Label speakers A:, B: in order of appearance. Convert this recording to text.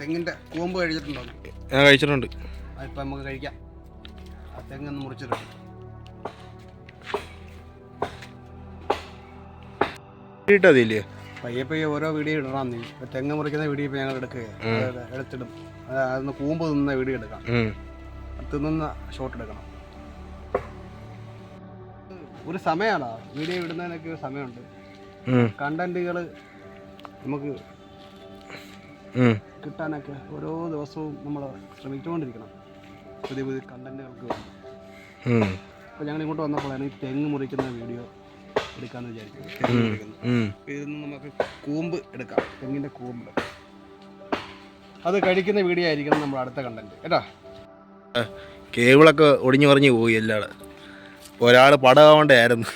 A: തെങ്ങിന്റെ കൂമ്പ് കഴിച്ചിട്ടുണ്ടോ
B: ഞാൻ കഴിച്ചിട്ടുണ്ട്.
A: അതിപ്പോൾ നമുക്ക് കഴിക്കാം. ആ തെങ്ങൊന്ന് മുറിച്ചിട്ടുണ്ട്
B: കിട്ടതില്ലേ
A: പയ്യെ പയ്യെ ഓരോ വീഡിയോ ഇടണം നീ. ഇപ്പൊ തെങ്ങ് മുറിക്കുന്ന വീഡിയോ ഇപ്പൊ ഞങ്ങൾ എടുക്കുക. എടുത്തിടും. അത് അതൊന്ന് കൂമ്പ് തിന്ന വീഡിയോ എടുക്കാം. തിന്നുന്ന ഷോട്ട് എടുക്കണം. ഒരു സമയമാണോ? വീഡിയോ ഇടുന്നതിനൊക്കെ ഒരു സമയമുണ്ട്. കണ്ടന്റുകൾ നമുക്ക് കിട്ടാനൊക്കെ ഓരോ ദിവസവും നമ്മൾ ശ്രമിച്ചുകൊണ്ടിരിക്കണം. പുതിയ പുതിയ കണ്ടന്റുകൾക്ക് വേണ്ടി. അപ്പോൾ ഞങ്ങൾ ഇങ്ങോട്ട് വന്നപ്പോഴാണ് ഈ തെങ്ങ് മുറിക്കുന്ന വീഡിയോ എടുക്കാമെന്ന് വിചാരിക്കുന്നത്. അപ്പോൾ ഇതിൽ നിന്ന് നമുക്ക് കൂമ്പ് എടുക്കാം. തെങ്ങിന്റെ കൂമ്പ്. അത് കഴിക്കുന്ന വീഡിയോ ആയിരിക്കണം നമ്മുടെ അടുത്ത കണ്ടന്റ് കേട്ടോ?
B: കേബിളൊക്കെ ഒടിഞ്ഞു പറഞ്ഞു പോയി എല്ലാടെ. ഒരാൾ പടമാവണ്ടായിരുന്നു